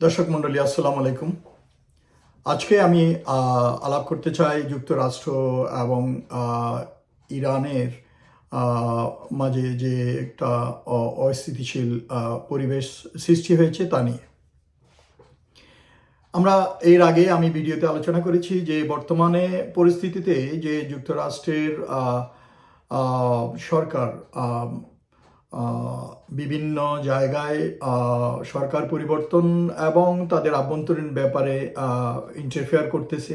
দর্শক মণ্ডলী, আসসালামু আলাইকুম। আজকে আমি আলাপ করতে চাই যুক্তরাষ্ট্র এবং ইরানের মাঝে যে একটা অস্থিতিশীল পরিবেশ সৃষ্টি হয়েছে তা নিয়ে। আমরা এর আগে আমি ভিডিওতে আলোচনা করেছি যে বর্তমানে পরিস্থিতিতে যে যুক্তরাষ্ট্রের সরকার বিভিন্ন জায়গায় সরকার পরিবর্তন এবং তাদের আভ্যন্তরীণ ব্যাপারে ইন্টারফেয়ার করতেছে।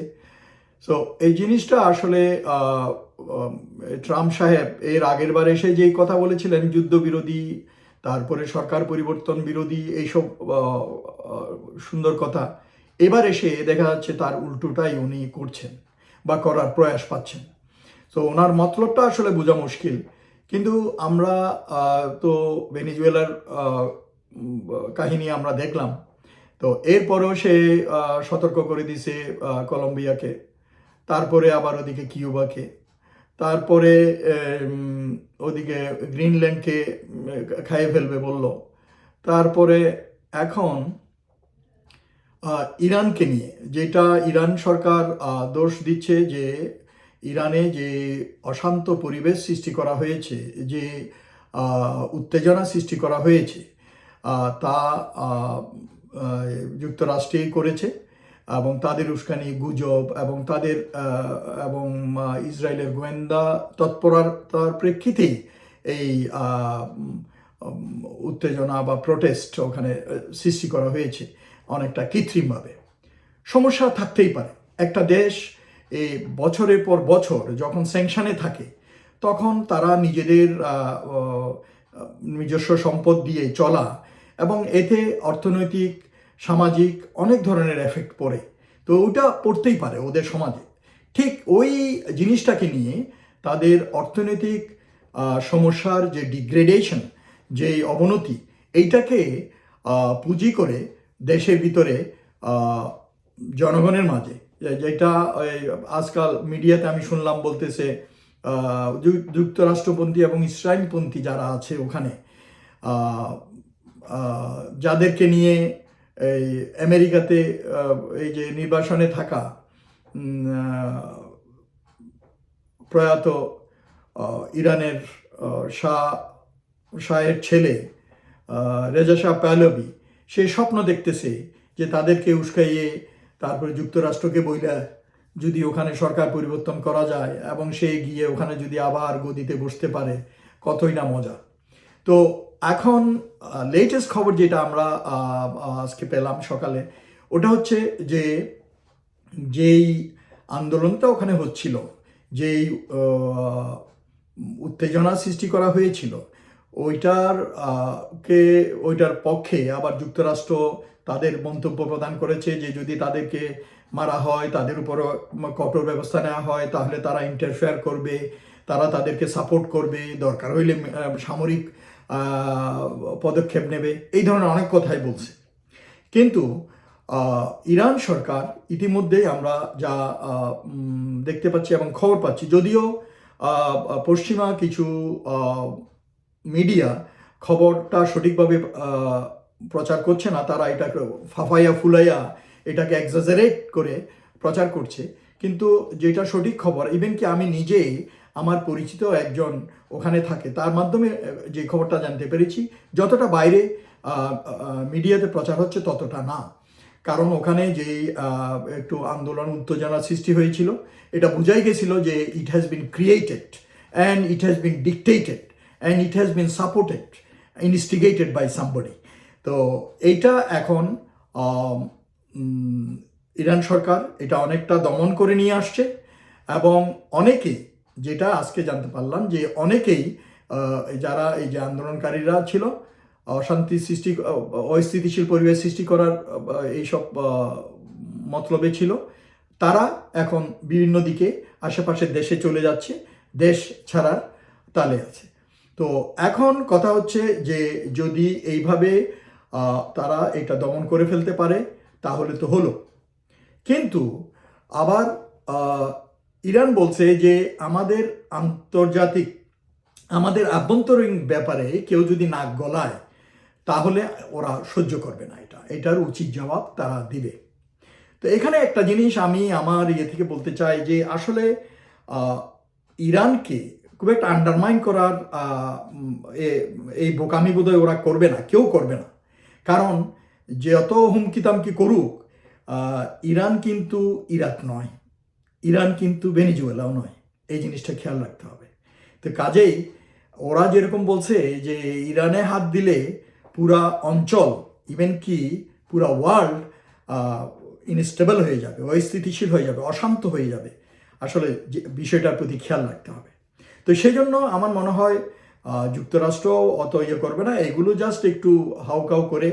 সো এই জিনিসটা আসলে ট্রাম্প সাহেব এর আগের বার এসে যেই কথা বলেছিলেন যুদ্ধবিরোধী তারপরে সরকার পরিবর্তন বিরোধী, এইসব সুন্দর কথা, এবার এসে দেখা যাচ্ছে তার উল্টোটাই উনি করছেন বা করার প্রয়াস পাচ্ছেন। তো ওনার মতলবটা আসলে বোঝা মুশকিল। কিন্তু আমরা তো ভেনিজুয়েলার কাহিনী আমরা দেখলাম। তো এরপরেও সে সতর্ক করে দিছে কলম্বিয়াকে। তারপরে আবার ওদিকে কিউবাকে। তারপরে ওদিকে গ্রিনল্যান্ডকে, খাইয়ে ফেলবে বলল। তারপরে এখন ইরানকে নিয়ে, যেটা ইরান সরকার দোষ দিচ্ছে যে ইরানে যে অশান্ত পরিবেশ সৃষ্টি করা হয়েছে, যে উত্তেজনা সৃষ্টি করা হয়েছে তা যুক্তরাষ্ট্রেই করেছে এবং তাদের উস্কানি, গুজব এবং তাদের এবং ইসরায়েলের গোয়েন্দা তৎপরতার প্রেক্ষিতেই এই উত্তেজনা বা প্রোটেস্ট ওখানে সৃষ্টি করা হয়েছে অনেকটা কৃত্রিমভাবে। সমস্যা থাকতেই পারে। একটা দেশ এই বছরের পর বছর যখন স্যাংশনে থাকে, তখন তারা নিজেদের নিজস্ব সম্পদ দিয়ে চলা এবং এতে অর্থনৈতিক, সামাজিক অনেক ধরনের এফেক্ট পড়ে। তো ওটা পড়তেই পারে ওদের সমাজে। ঠিক ওই জিনিসটাকে নিয়ে তাদের অর্থনৈতিক সমস্যার যে ডিগ্রেডেশন যে অবনতি, এইটাকে পুঁজি করে দেশের ভিতরে জনগণের মাঝে যেটা আজকাল মিডিয়াতে আমি শুনলাম বলতেছে যুক্তরাষ্ট্রপন্থী এবং ইসরায়েলপন্থী যারা আছে ওখানে যাদেরকে নিয়ে এই আমেরিকাতে এই যে নির্বাসনে থাকা প্রয়াত ইরানের শাহ, শাহের ছেলে রেজা শাহ পাহলভি, সে স্বপ্ন দেখতেছে যে তাদেরকে উস্কাইয়ে তারপরে যুক্তরাষ্ট্রকে বইলা যদি ওখানে সরকার পরিবর্তন করা যায় এবং সে গিয়ে ওখানে যদি আবার গদিতে বসতে পারে, কতই না মজা। তো এখন লেটেস্ট খবর যেটা আমরা আজকে পেলাম সকালে, ওটা হচ্ছে যে যেই আন্দোলনটা ওখানে হচ্ছিল, যেই উত্তেজনা সৃষ্টি করা হয়েছিল ওইটার কে, ওইটার পক্ষে আবার যুক্তরাষ্ট্র তাদের মন্তব্য প্রদান করেছে যে যদি তাদেরকে মারা হয়, তাদের উপরও কঠোর ব্যবস্থা নেওয়া হয়, তাহলে তারা ইন্টারফেয়ার করবে, তারা তাদেরকে সাপোর্ট করবে, দরকার হইলে সামরিক পদক্ষেপ নেবে। এই ধরনের অনেক কথাই বলছে। কিন্তু ইরান সরকার ইতিমধ্যেই আমরা যা দেখতে পাচ্ছি এবং খবর পাচ্ছি, যদিও পশ্চিমা কিছু মিডিয়া খবরটা সঠিকভাবে প্রচার করছে না, তারা এটাকে ফাফাইয়া ফুলাইয়া এটাকে এক্সাজারেট করে প্রচার করছে। কিন্তু যেটা সঠিক খবর ইভেন কি আমি নিজেই আমার পরিচিত একজন ওখানে থাকে, তার মাধ্যমে যে খবরটা জানতে পেরেছি, যতটা বাইরে মিডিয়াতে প্রচার হচ্ছে ততটা না। কারণ ওখানে যে একটু আন্দোলন, উত্তেজনা সৃষ্টি হয়েছিল, এটা বোঝাই গেছিল যে it has been created and it has been dictated and it has been supported instigated by somebody তো এইটা এখন ইরান সরকার এটা অনেকটা দমন করে নিয়ে আসছে এবং অনেকেই যেটা আজকে জানতে পারলাম যে অনেকেই যারা এই যে আন্দোলনকারীরা ছিল, অশান্তি সৃষ্টি, অস্থিতিশীল পরিবেশ সৃষ্টি করার এইসব মতলবে ছিল, তারা এখন বিভিন্ন দিকে আশেপাশের দেশে চলে যাচ্ছে, দেশ ছাড়ার তালে আছে। তো এখন কথা হচ্ছে যে যদি এইভাবে তারা এটা দমন করে ফেলতে পারে, তাহলে তো হলো। কিন্তু আবার ইরান বলছে যে আমাদের আন্তর্জাতিক, আমাদের আভ্যন্তরীণ ব্যাপারে কেউ যদি নাক গলায়, তাহলে ওরা সহ্য করবে না এটা। এটার উচিত জবাব তারা দিবে। তো এখানে একটা জিনিস আমি আমার ইয়ে থেকে বলতে চাই যে আসলে ইরানকে খুব একটা আন্ডারমাইন করার এই বোকামি বোধহয় ওরা করবে না, কেউ করবে না। কারণ যত হুমকি তামকি করুক ইরান কিন্তু ইরাক নয়, ইরান কিন্তু ভেনিজুয়েলাও নয়, এই জিনিসটা খেয়াল রাখতে হবে। তো কাজেই ওরা যেরকম বলছে যে ইরানে হাত দিলে পুরা অঞ্চল ইভেন কি পুরা ওয়ার্ল্ড ইনস্টেবল হয়ে যাবে, অস্থিতিশীল হয়ে যাবে, অশান্ত হয়ে যাবে। আসলে যে বিষয়টার প্রতি খেয়াল রাখতে হবে। তো সেই জন্য আমার মনে হয় যুক্তরাষ্ট্র অত ইয়ে করবে না। এগুলো জাস্ট একটু হাউকাউ করে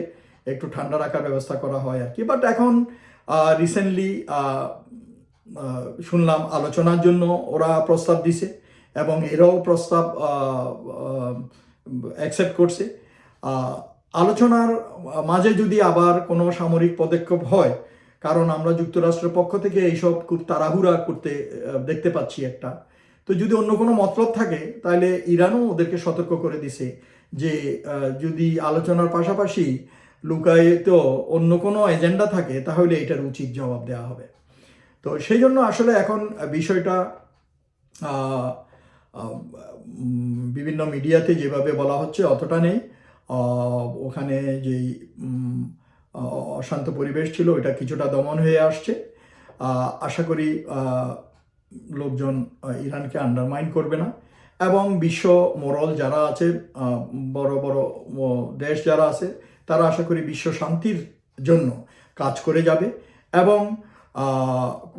একটু ঠান্ডা রাখার ব্যবস্থা করা হয় আর কি। বাট এখন রিসেন্টলি শুনলাম আলোচনার জন্য ওরা প্রস্তাব দিছে এবং এরাও প্রস্তাব অ্যাকসেপ্ট করছে। আলোচনার মাঝে যদি আবার কোনো সামরিক পদক্ষেপ হয়, কারণ আমরা যুক্তরাষ্ট্রের পক্ষ থেকে এইসব খুব তাড়াহুড়া করতে দেখতে পাচ্ছি একটা। তো যদি অন্য কোনো মতলব থাকে, তাহলে ইরানও ওদেরকে সতর্ক করে দিছে যে যদি আলোচনার পাশাপাশি লুকায়িত অন্য কোনো এজেন্ডা থাকে, তাহলে এটার উচিত জবাব দেওয়া হবে। তো সেই জন্য আসলে এখন বিষয়টা বিভিন্ন মিডিয়াতে যেভাবে বলা হচ্ছে অতটা নেই। ওখানে যেই অশান্ত পরিবেশ ছিল ওটা কিছুটা দমন হয়ে আসছে। আশা করি লোকজন ইরানকে আন্ডারমাইন করবে না। এবং বিশ্ব মোরল যারা আছে বড় বড় দেশ যারা আছে, তারা আশা করি বিশ্ব শান্তির জন্য কাজ করে যাবে। এবং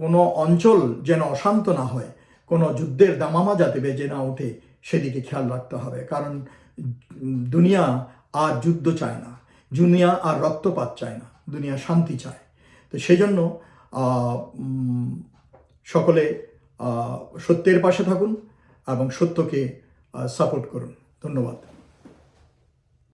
কোনো অঞ্চল যেন অশান্ত না হয়, কোনো যুদ্ধের দামামা যাতে বেজে না ওঠে, সেদিকে খেয়াল রাখতে হবে। কারণ, দুনিয়া আর যুদ্ধ চায় না, দুনিয়া আর রক্তপাত চায় না, দুনিয়া শান্তি চায়। তো সেই জন্য সকলে সত্যের পাশে থাকুন এবং সত্যকে সাপোর্ট করুন। ধন্যবাদ।